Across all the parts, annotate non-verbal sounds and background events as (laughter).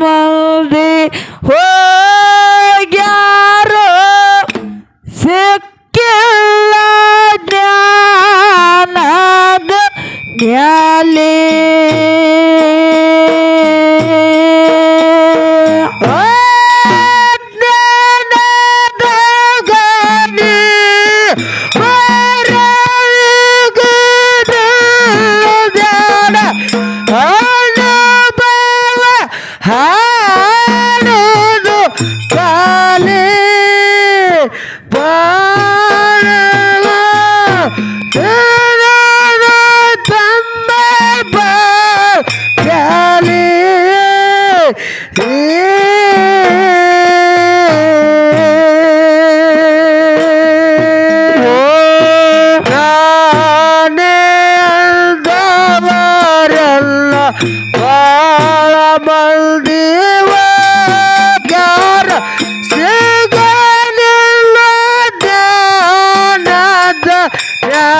ಮಂದಿ ಹೋಗ್ಯಾರೋ ಸಿಕ್ಕಿಲ್ಲ ಜ್ಞಾನದ ಜ್ಞಾಲಿ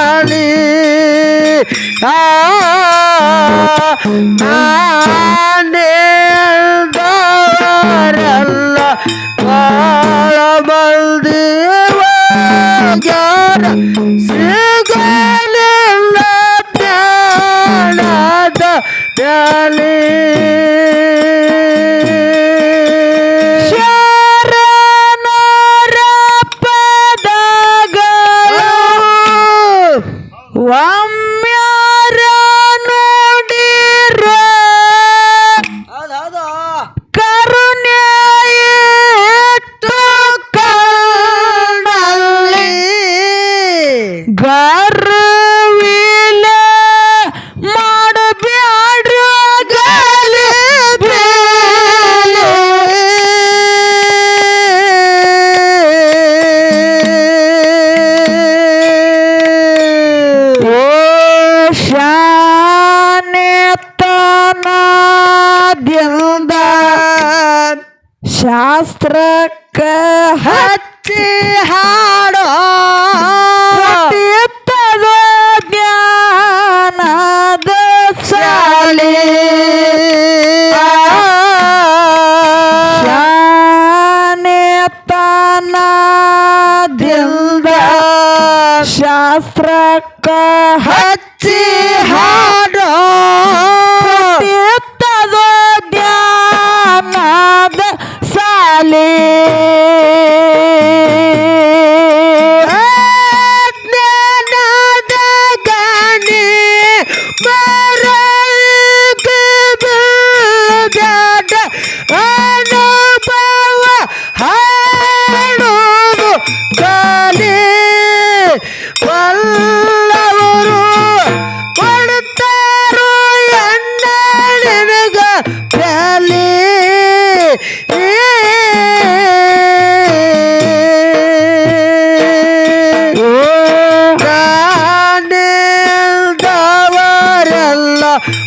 ಕಾಣಿ ಆನೆಲ್ಲ ಬಾಳ ಮಂದಿ ಜಾರ ಸಿಗಲಿಲ್ಲ ಪ್ಯಾಣದ ಪ್ಯಾಲಿ ಶಾಸ್ತ್ರಕ್ಕ ಹಚ್ಚಿ ಹಾಡೋ. ಜ್ಞಾನದ ಶಾಲೆ ಶಾಸ್ತ್ರಕ್ಕ ಹಚ್ಚ জালে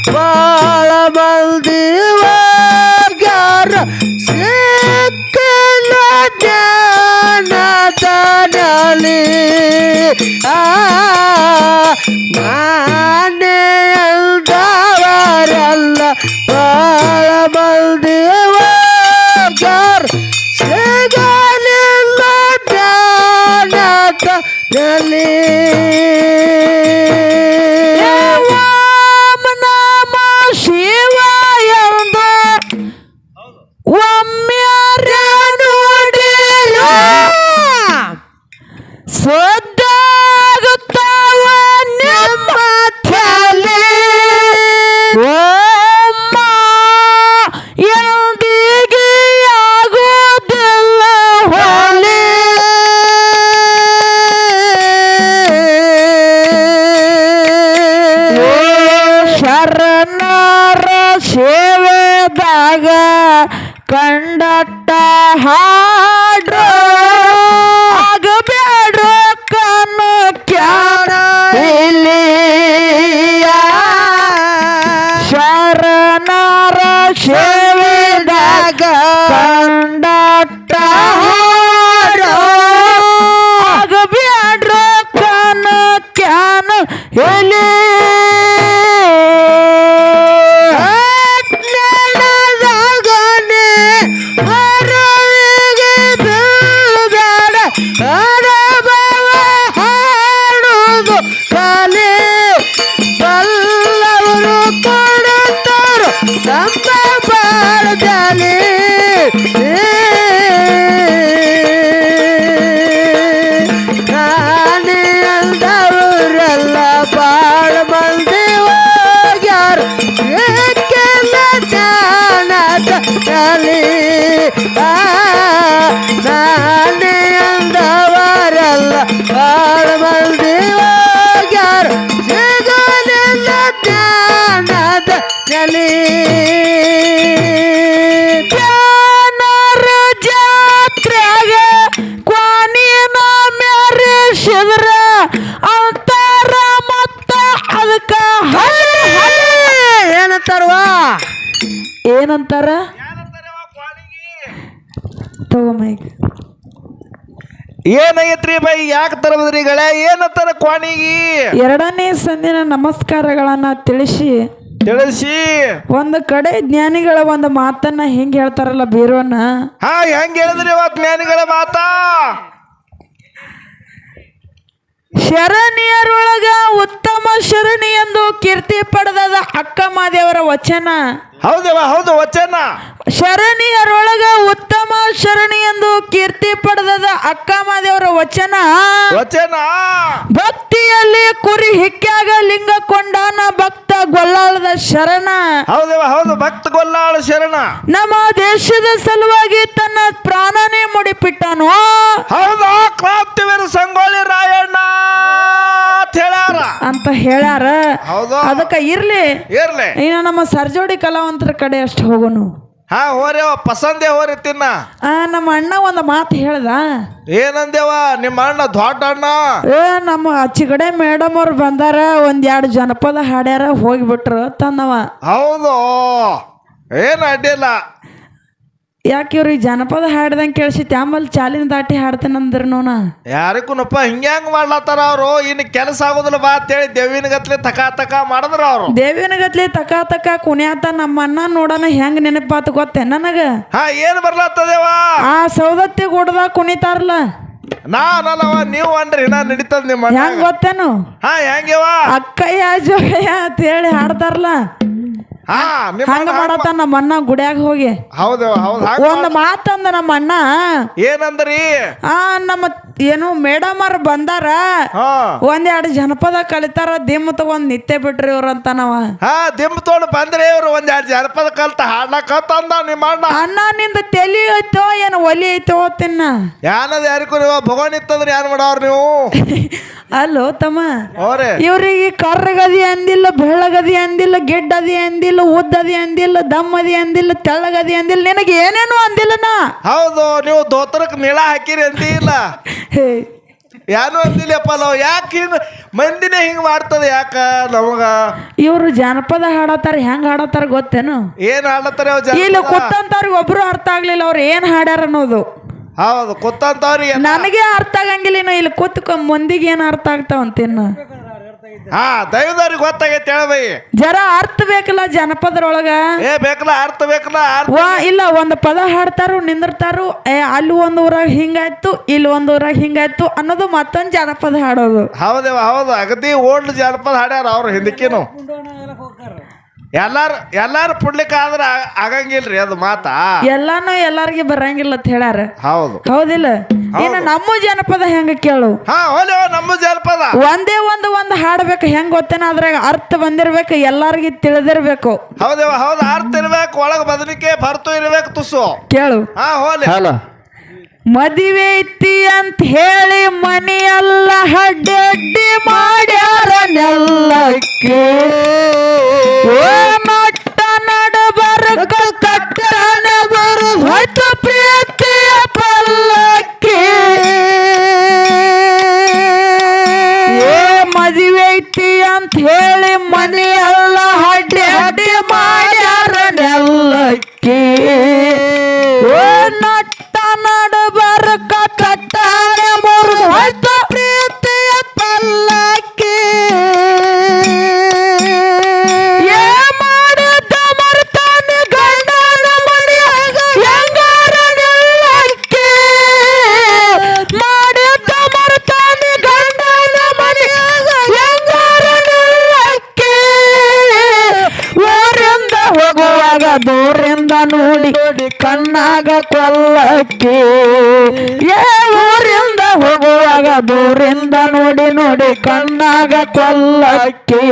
ಬಾಳ ಮಂದಿವಾಗ್ಯಾರ ಸಿಕ್ಕಲ ಜ್ಞಾನದಲ್ಲಿ ಆ ಮಾನೆಯಲ್ದವರಲ್ಲ ಬಾಳ ಮಂದಿವಾಗ್ಯಾರ ಸಿಗಲಿಲ್ಲ ಜ್ಞಾನದಲ್ಲಿ Yeah, Sampai ಏನಾಗೈತ್ರಿ ಬೈ ಯಾಕೆ ತರಬದ್ರಿಗಳೇ ಗಳ? ತರ ಕ್ವಾಣಿಗಿ? ಎರಡನೇ ಸಂದಿನ ನಮಸ್ಕಾರಗಳನ್ನ ತಿಳಿಸಿ. ತಿಳಿಸಿ. ಒಂದು ಕಡೆ ಜ್ಞಾನಿಗಳ ಒಂದು ಮಾತನ್ನ ಹೆಂಗ್ ಹೇಳ್ತಾರಲ್ಲ ಬೀರೋನ? ಹಾ ಹೆಂಗ್ ಹೇಳಿದ್ರಿ ಇವ ಜ್ಞಾನಿಗಳ ಮಾತಾ? ಶರಣಿಯರೊಳಗ ಉತ್ತಮ ಶರಣಿ ಎಂದು ಕೀರ್ತಿ ಪಡೆದದ ಅಕ್ಕ ಮಾದೇವರ ವಚನ. ಹೌದವ ಹೌದು ವಚನ. ಶರಣಿಯರೊಳಗ ಉತ್ತಮ ಶರಣಿ ಎಂದು ಕೀರ್ತಿ ಪಡೆದದ ಅಕ್ಕ ಮಾದೇವರ ವಚನ. ವಚನ. ಭಕ್ತಿಯಲ್ಲಿ ಕುರಿ ಹಿಕ್ಕ್ಯಾಗ ಲಿಂಗ ಕೊಂಡಾನ ಭಕ್ತ ಗೊಲ್ಲಾಳದ ಶರಣ. ಹೌದವ ಹೌದು ಭಕ್ತ ಗೊಲ್ಲಾಳ ಶರಣ. ನಮ್ಮ ದೇಶದ ಸಲುವಾಗಿ ತನ್ನ ಪ್ರಾಣನೇ ಮುಡಿಪಿಟ್ಟನು. ಹೌದಾ ಕ್ರಾಂತಿವೀರ ಸಂಗೊಳ್ಳಿ ರಾಯಣ್ಣ ಅಂತ ಹೇಳ್ಯಾರ. ಹೌದು. ಅದಕ್ಕ ಇರ್ಲಿ. ಇರ್ಲಿ. ಇನ್ನು ನಮ್ಮ ಸರ್ಜೋಡಿ ಕಲಾವಂತರ ಕಡೆ ಅಷ್ಟು ಹೋಗೋನು. ಹಾ ಹೋರಿ ಪಸಂದೆ ಹೋರಿ ತಿನ್ನ. ಆ ನಮ್ಮ ಅಣ್ಣ ಒಂದು ಮಾತು ಹೇಳ್ದ. ಏನಂದೇವ ನಿಮ್ಮ ಅಣ್ಣ ದೊಡ್ಡ ಅಣ್ಣ. ಏ ನಮ್ಮ ಅಚ್ಚಿಗಡೆ ಮೇಡಮ್ ಅವ್ರು ಬಂದಾರ ಒಂದ್ ಎರಡು ಜನಪದ ಹಾಡ್ಯಾರ ಹೋಗ್ಬಿಟ್ರು ತಂದವ. ಹೌದು. ಏನು ಅಡ್ಡಿಲ್ಲ. ಯಾಕೆ ಇವ್ರಿಗೆ ಜನಪದ ಹಾಡ್ದಂಗೆ ಕೇಳಿಸಿತ್ತು ಆಮೇಲೆ ಚಾಲಿನ ದಾಟಿ ಹಾಡ್ತೇನಂದ್ರ ನೋನ ಯಾರಿಗೂನಪ್ಪ ಹಿಂಗ್ಯಾಂಗ್ ಮಾಡ್ಲತ್ತಾರ ಅವರು? ಇನ್ನು ಕೆಲಸ ಆಗೋದಿಲ್ಲ ಬಾ ಅಂತೇಳಿ ದೇವಿನ ಗತ್ಲೆ ತಕ ತಕ ಮಾಡಿದ್ರ ಅವರು. ದೇವಿನ ಗತ್ಲೆ ತಕ ತಕ ಕುಣಿಯಾತ ನಮ್ಮ ಅಣ್ಣ ನೋಡೋಣ ಹೆಂಗ್ ನೆನಪಾತು ಗೊತ್ತೆ ನನಗ? ಹಾ ಏನ್ ಬರ್ಲತ್ತದೇವ? ಆ ಸೌದತ್ತಿ ಗುಡ್ದ ಕುಣಿತಾರಲ್ಲ ನಾನಲ್ಲವ ನೀವು ಅನ್ರಿ ನಾ ನಡೀತದ ನಿಮ್ಮ ಹೆಂಗ್ ಗೊತ್ತೇನು? ಹಾ ಹೆಂಗವ ಅಕ್ಕಯ್ಯ ಜೋಯ್ಯ ಅಂತ ಹೇಳಿ ಹಾಡ್ತಾರಲ್ಲ ಹಂಗ ಮಾಡತ್ತ ನಮ್ಮ ಅಣ್ಣ ಗುಡ್ಯಾಗ ಹೋಗಿ. ಹೌದು ಹೌದು ಒಂದ್ ಮಾತಂದ ನಮ್ಮ ಅಣ್ಣ. ಏನಂದ್ರಿ? ಆ ನಮ್ಮ ಏನು ಮೇಡಮ್ ಅವ್ರ ಬಂದಾರ ಒಂದೆರಡು ಜನಪದ ಕಲಿತಾರ ದಿಮ್ಮ ತಗೊಂಡ್ ನಿತ್ಯ ಬಿಟ್ರಿ ಇವ್ರ ಅಂತ ನಾವ. ಹಾ ದಿಮ್ ತಗೊಂಡು ಬಂದ್ರೆ ಇವ್ರು ಒಂದ್ ಎರಡು ಜನಪದ ಕಲ್ತ ಹಾಡ್ಲಕತ್ತ ಅಂದ ನಿಮ್ಮ ಅಣ್ಣ. ಅಣ್ಣ ನಿಂದ ತೆಲಿ ಐತೋ ಏನು ಒಲಿ ಐತೋ ತಿನ್ನ. ಯಾನದ ಯಾರಿಗೂ ನೀವು ಭಗವಾನ್ ಇತ್ತಂದ್ರೆ ಯಾರು ಮಾಡವ್ರ ನೀವು? (laughs) ಅಲ್ಲೋ ತಮ್ಮ ಅವ್ರೆ ಇವ್ರಿಗೆ ಕರ್ರಗದಿ ಅಂದಿಲ್ಲ ಬೆಳ್ಳಗದಿ ಅಂದಿಲ್ಲ ಗೆಡ್ಡದಿ ಅಂದಿಲ್ಲ ಉದ್ದದಿ ಅಂದಿಲ್ಲ ದಮ್ಮದಿ ಅಂದಿಲ್ಲ ತೆಳ್ಳಗದಿ ಅಂದಿಲ್ಲ ನಿನಗೆ ಏನೇನು ಅಂದಿಲ್ಲ ನಾ ಹೌದು ನೀವು ದೋತರಕ್ಕೆ ನೀಳ ಹಾಕಿರಿ ಅಂತ (laughs) ಯಾರು ಅಂದಿಲ್ಲಪ್ಪ ನಾವು ಯಾಕೆ ಹಿಂಗ ಮಂದಿನೇ ಹಿಂಗ್ ಮಾಡ್ತದ ಯಾಕ ನಮಗ? ಇವ್ರು ಜಾನಪದ ಹಾಡತ್ತಾರ ಹೆಂಗ್ ಹಾಡತ್ತಾರ ಗೊತ್ತೇನು? ಏನ್ ಹಾಡತ್ತಾರೆ ಜನ ಇಲ್ಲಿ ಕೂತಂತವ್ರಿಗೆ ಒಬ್ರು ಅರ್ಥ ಆಗ್ಲಿಲ್ಲ ಅವ್ರು ಏನ್ ಹಾಡ್ಯಾರ ಅನ್ನೋದು. ಹೌದು ಕೂತಂತವ್ರಿಗೆ ನನಗೆ ಅರ್ಥ ಆಗಂಗಿಲ್ಲ ಇನ್ನು ಇಲ್ಲಿ ಕೂತ್ಕೊ ಮಂದಿಗೆ ಏನ್ ಅರ್ಥ ಆಗ್ತಾವ ಅಂತಿನ್ನು ಹಾ ದೈವದವ್ರಿಗೆ ಗೊತ್ತಾಗೈತೆ ಹೇಳಬೈ. ಜರ ಅರ್ಥ ಬೇಕಲ್ಲ ಜನಪದರೊಳಗ? ಏ ಬೇಕಲ್ಲ ಅರ್ಥ ಬೇಕಲ್ಲ ಅರ್ಥ ವಾ ಇಲ್ಲ ಒಂದು ಪದ ಹಾಡ್ತಾರು ನಿಂದಿರ್ತಾರು ಏ ಅಲ್ಲಿ ಒಂದು ಊರಾಗ ಹಿಂಗಾಯ್ತು ಇಲ್ಲಿ ಒಂದು ಊರಾಗ ಹಿಂಗಾಯ್ತು ಅನ್ನೋದು ಮತ್ತೊಂದು ಜನಪದ ಹಾಡೋದು. ಹೌದೇವ ಹೌದು ಅಗದಿ ಓಲ್ಡ್ ಜನಪದ ಹಾಡ್ಯಾರ ಅವ್ರು ಹಿಂದಕ್ಕಿನು. ಎಲ್ಲಾರು ಎಲ್ಲಾರು ಪುಡ್ಲಿಕ್ಕೆ ಆದ್ರ ಆಗಂಗಿಲ್ರಿ ಅದು ಮಾತಾ. ಎಲ್ಲಾನು ಎಲ್ಲಾರಿಗೆ ಬರಂಗಿಲ್ಲ ಅಂತ ಹೇಳ್ಯಾರ. ಹೌದು. ಹೌದಿಲ್ಲ? ಇನ್ನು ನಮ್ಮ ಜನಪದ ಹೆಂಗ ಕೇಳು? ಹಾ ನಮ್ಮ ಜನಪದ. ಒಂದೇ ಒಂದು ಒಂದು ಹಾಡ್ಬೇಕು ಹೆಂಗ್ ಗೊತ್ತೇನ? ಅದ್ರಾಗ ಅರ್ಥ ಬಂದಿರ್ಬೇಕು ಎಲ್ಲಾರ್ಗಿ ತಿಳಿದಿರ್ಬೇಕು. ಹೌದೇವ ಹೌದು ಅರ್ಥ ಇರ್ಬೇಕು ಒಳಗ ಬದಲಿಕೆ ಬರ್ತು ಇರ್ಬೇಕು ತುಸು. ಕೇಳು. ಹಾ ಹೋಲಿ. ಹಲೋ. ಮದುವೆ ಐತಿ ಅಂತ ಹೇಳಿ ಮನೆಯೆಲ್ಲ ಹಡ್ಡಿ ಮಾಡ್ಯಾರ ನೆಲ್ಲಕ್ಕೆ ನಟ್ಟ ನಡಬರ್ಕ ಕಟ್ಟನ ಬರು ಹೊತ್ತು ಪ್ರೀತಿಯ ಪಲ್ಲಕ್ಕೆ. ಏ ಮದುವೆ ಐತಿ ಅಂತ ಹೇಳಿ ಮನೆಯೆಲ್ಲ ಹಡ್ಡಿ ಹಡ್ಡಿ ಮಾಡ್ಯಾರ ನೆಲ್ಲಕ್ಕೆ ಕೊಲ್ಲಕ್ಕೆ ಏ ಊರಿಂದ ಹೋಗುವಾಗ ದೂರಿಂದ ನೋಡಿ ನೋಡಿ ಕಣ್ಣಾಗ ಕೊಲ್ಲಕ್ಕಿ.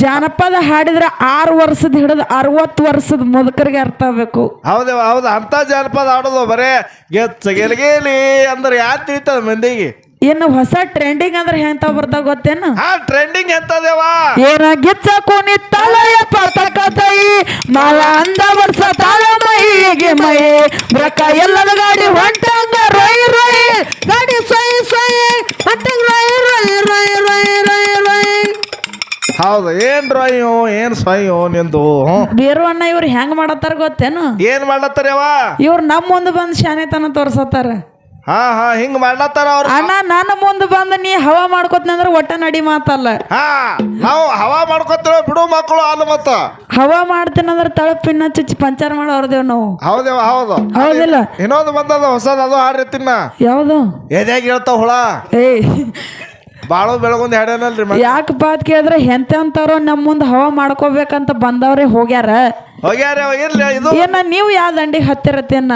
ಜಾನಪದ ಹಾಡಿದ್ರೆ ಆರು ವರ್ಷದ ಹಿಡಿದು ಅರವತ್ತು ವರ್ಷದ ಮುದುಕರಿಗೆ ಅರ್ಥ ಆಗ್ಬೇಕು. ಹೌದು ಹೌದು ಅಂತ ಜಾನಪದ ಹಾಡೋದು ಬರೇ ಗೆಲ್ಗೇಲಿ ಅಂದ್ರೆ ಯಾರು ತಿಳಿತದ ಮಂದಿಗೆ? ಏನು ಹೊಸ ಟ್ರೆಂಡಿಂಗ್ ಅಂದ್ರೆ ಎಂತ ಬರ್ತಾ ಗೊತ್ತೇನು? ಆ ಟ್ರೆಂಡಿಂಗ್ ಎಂತದೇವಾ? ಏನ ಗಿಚ್ಚ ಕುಣಿತಾಳಯ ಪರ್ತಕ ತೈ ಮಾಲ ಅಂದ ವರ್ಷ ತಾಳ ಮೈಗೆ ಮೈ. ಬ್ರಕ ಎಲ್ಲದ ಗಾಡಿ ಹೊಂಟಂಗ ರೈ ರೈ ಗಾಡಿ ಸೈ ಸೈ ಹೊಂಟಂಗ ರೈ ರೈ ರೈ ರೈ ರೈ ರೈ ಹೌದು ಏನ್ ರಾಯೋ ಏನ್ ಸಾಯೋ ನಿಂದು? ಹ್ಮ್. ಬೇರು ಅಣ್ಣ ಇವ್ರು ಹೆಂಗ್ ಮಾಡತ್ತಾರ ಗೊತ್ತೇನು? ಏನ್ ಮಾಡತ್ತಾರ್ಯವ ಇವ್ರು ನಮ್ಮ ಮುಂದೆ ಬಂದು ಶಾನೆತನ ತೋರ್ಸತ್ತಾರ. ಹಾ ಹಾ ಹಿಂಗ್ ಮಾಡ್ಲತ್ತಾರ ಅವ್ರ? ಅಣ್ಣ ನನ್ನ ಮುಂದೆ ಬಂದು ನೀ ಹವಾ ಮಾಡ್ಕೋತೀನಿ ಅಂದ್ರೆ ಒಟ್ಟ ನಡಿ ಮಾತಲ್ಲ. ಹಾ ನಾವು ಹವಾ ಮಾಡ್ಕೊತ ಬಿಡು ಮಕ್ಕಳು ಅಲ್ಲ ಮತ್ತ. ಹವಾ ಮಾಡ್ತೀನಂದ್ರೆ ತಳಪಿನ್ನ ಚುಚ್ಚಿ ಪಂಚರ್ ಮಾಡೋರ್ದೇವ್ ನಾವು. ಹೌದೇವ ಹೌದು. ಹೌದಿಲ್ಲ. ಇನ್ನೊಂದು ಬಂದದ ಹೊಸದ ಅದು ಹಾಡ್ರಿ ತಿನ್ನ ಯಾವುದು? ಎದ್ಯಾಗ ಹೇಳ್ತಾವ ಹುಳ? ಏ ಬಾಳು ಬೆಳಗೊಂದು ಹಾಡ್ಯಾನಲ್ರಿ ಯಾಕೆ ಬಾತ್ ಕೇಳಿದ್ರೆ ಎಂತೆಂತಾರೋ ನಮ್ಮ ಮುಂದೆ ಹವಾ ಮಾಡ್ಕೋಬೇಕಂತ ಬಂದವ್ರೆ ಹೋಗ್ಯಾರ. ಹೋಗ್ಯಾರ ಇರ್ಲಿ ಇದು. ಏನ ನೀವು ಯಾವ ದಂಡಿಗೆ ಹತ್ತಿರತ್ತೇನ?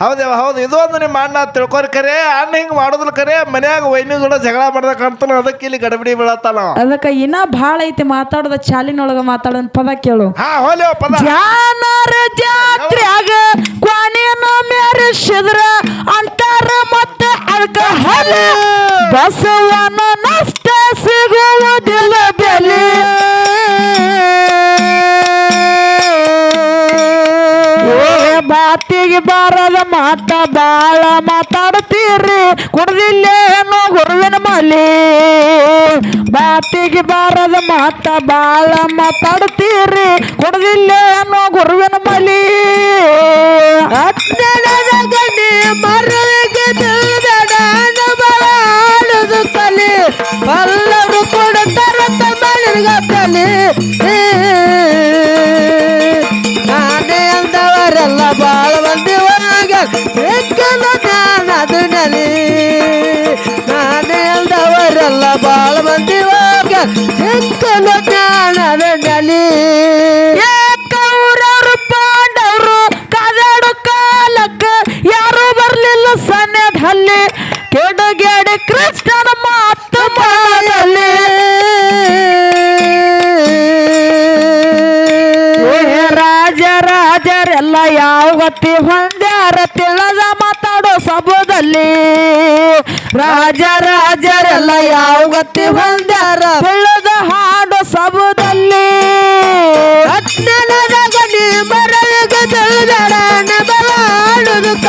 ಹೌದೇವ ಹೌದು. ಇದು ಒಂದು ನಿಮ್ಮ ಅಣ್ಣ ತಿಳ್ಕೊರಿ ಕರೆ ಅಣ್ಣ ಹಿಂಗ್ ಮಾಡೋದ್ರ ಕರೆ. ಮನ್ಯಾಗ ವೈನಿ ಕೂಡ ಜಗಳ ಮಾಡ್ದ ಕಾಣ್ತಾನ ಅದಕ್ಕೆ ಇಲ್ಲಿ ಗಡಬಡಿ ಬೀಳತ್ತಾನ. ಅದಕ್ಕ ಇನ್ನ ಭಾಳ ಐತಿ ಮಾತಾಡದ ಚಾಲಿನೊಳಗ ಮಾತಾಡೋದ್ ಪದ ಕೇಳು. ಹಾ ಹೋಲಿ ಪದ. ಜಾನರ ಜಾತ್ರ್ಯಾಗ ಕ್ವಾಣಿಯನ್ನ ಮೆರೆಸಿದ್ರ ಅಂತಾರ ಮತ್ತೆ ಅಳ್ಕ ಹಲ. ಬಸವನ ನಷ್ಟ ಸಿಗುವುದಿಲ್ಲ ಬೆಲೆ. ಏ ಬಾತಿಗೆ ಬಾರದ ಮಾತ ಬಾಳ ಮಾತಾಡ್ತೀರಿ ಅನ್ನೋ ಗುರುವಿನ ಮಲಿ. ಬಾತಿಗೆ ಬಾರದ ಮಾತ ಬಾಳ ಮಾತಾಡ್ತೀರಿ ಅನ್ನೋ ಗುರುವಿನ ಮಲಿ. ಅಜ್ಞಾನದ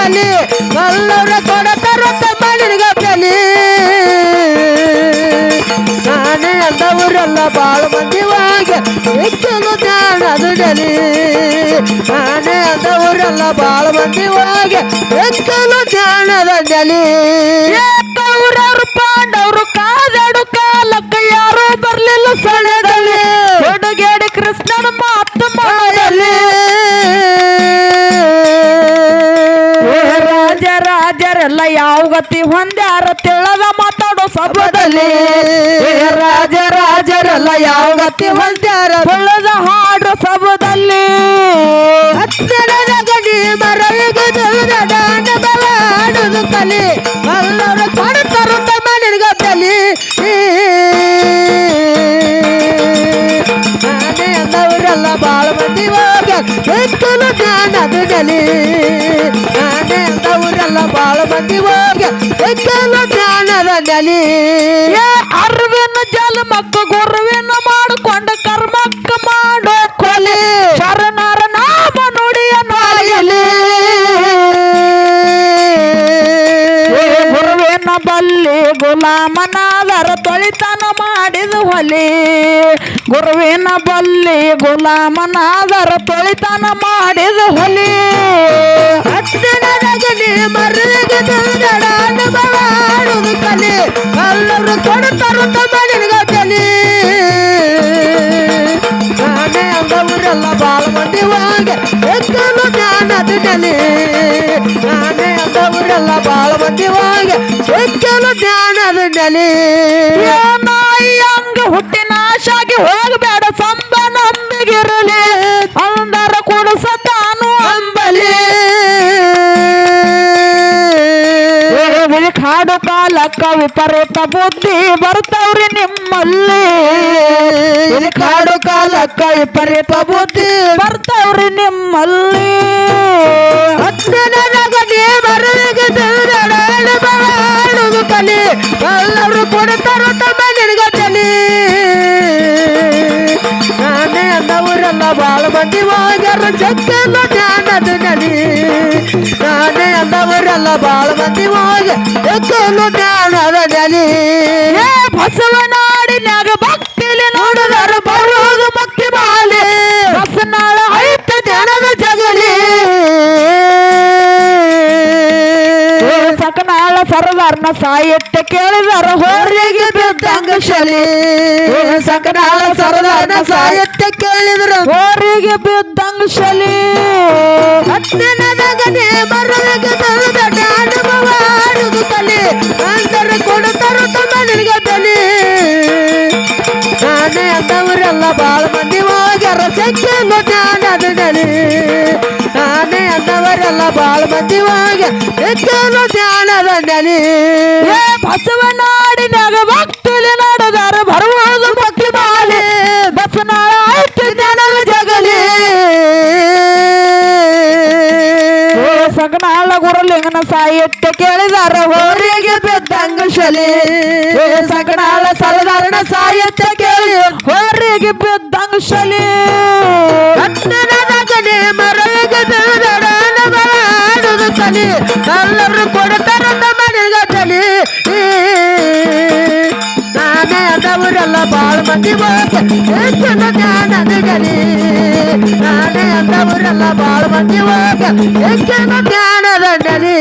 ಬಾಳುದು ಕಲಿ ಎಲ್ಲರ ಕೊಡತಾರ ತಮ್ಮನಿಗ ಕಲಿ ನಾನೇ ಅಂದವರೆಲ್ಲ ಬಾಳ ಮಂದಿವಾಗ ಹೆಚ್ಚಲು ಜ್ಞಾನದು ಜಲಿ ನಾನೇ ಅಂದವರೆಲ್ಲ ಬಾಳ ಮಂದಿವಾಗ ಹೆಚ್ಚಲು ಜ್ಞಾನದ ಕೌರವರು ಪಾಂಡವರು, ಕಾದಡು ಕಾಲಕ್ಕೆ ಯಾರು ಬರ್ಲಿಲ್ಲ ಸಣ್ಣದಲ್ಲಿ ಗತಿ ಹೊಂದ್ಯಾರ ತಿಳದ ಮಾತಾಡೋ ಸಭದಲ್ಲಿ. ರಾಜ ರಾಜರಲ್ಲ ಯಾವ ಗತಿ ಹೊಂದ್ಯಾರ? ಜಲಿ ಏ ಅರ್ವಿನ ಜಲಮಕ್ಕ ಗುರುವಿನ ಜಲಿ ನಾನೇ ಅಂದವರೆಲ್ಲ ಬಾಳ ಮಂದಿ ಹೋಗ ಹೆಚ್ಚಲು ಜ್ಞಾನದ ಏ ನಾಯಿ ಹಂಗ ಹುಟ್ಟಿ ನಾಶಾಗಿ ಹೋಗಬೇಡ ಸಂಬ ನಂಬಿಗಿರಲಿ ಅಂದರ ಕೊಡಿಸತಾನು ಅಂಬಲಿ. ಬಿಳಿ ಕಾಡು ಕಾಲಕ್ಕ ವಿಪರೀತ ಬುದ್ಧಿ ಬರ್ತವ್ರಿ ನಿಮ್ಮಲ್ಲಿ. ಕಾಡು ಕಾಲಕ್ಕ ವಿಪರೀತ ಬುದ್ಧಿ ಬರ್ತವ್ರಿ ನಿಮ್ಮಲ್ಲಿ. ಬಾಳುದು ಕಲಿ. ಎಲ್ಲರೂ ಕೊಡ್ತಾರ ತಮ್ಮನಿಗ ಕಲಿ ನಾನೇ ಅಂದವರೆಲ್ಲ ಬಾಳ ಮಂದಿ ಹೋಗ್ಯಾರ ಜಗ್ಗಲು ಜ್ಞಾನದ ನಲಿ ನಾನೇ ಅಂದವರೆಲ್ಲ ಬಾಳ ಮಂದಿ ನಲಿ ಬಸವನಾಡಿನಾಗ ಭಕ್ತಿ ಭಕ್ತಿಲಿ ನೋಡಿದರ ಬರುವುದು ಭಕ್ತಿ ಮಾಲೆ ಬಸನಾಳ ಐತ ಜನದ ಜಗಲಿ. ಸಕನಾಳ ಸರದಾರ್ನ ಸಾಹಿತ್ಯ ಕೇಳಿದರ. ಹೋರಿಗೆ ಬಿದ್ದಂಗ ಶಲಿ. ಸಕನಾಳ ಸರದಾರ್ನ ಸಾಹಿತ್ಯ ಕೇಳಿದ್ರ. ಹೋರಿಗೆ ಬಿದ್ದಂಗ ಶಲಿ. ಹತ್ತಿನದಗನೆ ಬರಲಿಗೆ ತರದ ಅನುಭವ ಕಲಿ. ಅಂತರ ಕೊಡುತ್ತಾರ ಸಿಕ್ಕಿಲ್ಲ ಜ್ಞಾನದ ನೆಲೆ ನಾನೇ ಅಂದವರೆಲ್ಲ ಬಾಳ ಮಂದಿವಾಗ ಸಿಕ್ಕಿಲ್ಲ ಜ್ಞಾನದ ನೆಲೆ ಬಸವನಾಡಿನಾಗ ಭಕ್ತಿಲಿ ನಡೆದಾರ ಬರುವುದು ಏ ಸಗನಾಳ ಗುರುಲಿಂಗನ ಸಾಹಿತ್ಯ ಕೇಳಿದಾರ, ಹೋರಿಗೆ ಬಿದ್ದಂಗ ಶಲಿ. ಸಗನಾಳ ಸರದಾರನ ಸಾಹಿತ್ಯ ಕೇಳಿ, ಹೋರಿಗೆ ಬಿದ್ದಂಗ ಶಲಿ. ಹತ್ತಿನದಗನೆ ಮರಳಿಗೆ ಆಡುದು ಕಲಿ. ಎಲ್ಲರೂ ಕೊಡ್ತಾರ ಬೆಲಿ ನಾನೇ ಅಂದವರೆಲ್ಲ ಬಾಳ ಮಂದಿ ಜ್ಞಾನದ ಗಲಿ ನಾನೇ ಅಂದವರೆಲ್ಲ ಬಾಳ ಮಂದಿ ಹೋಗಿ ಹೆಚ್ಚಿನ ಗಲಿ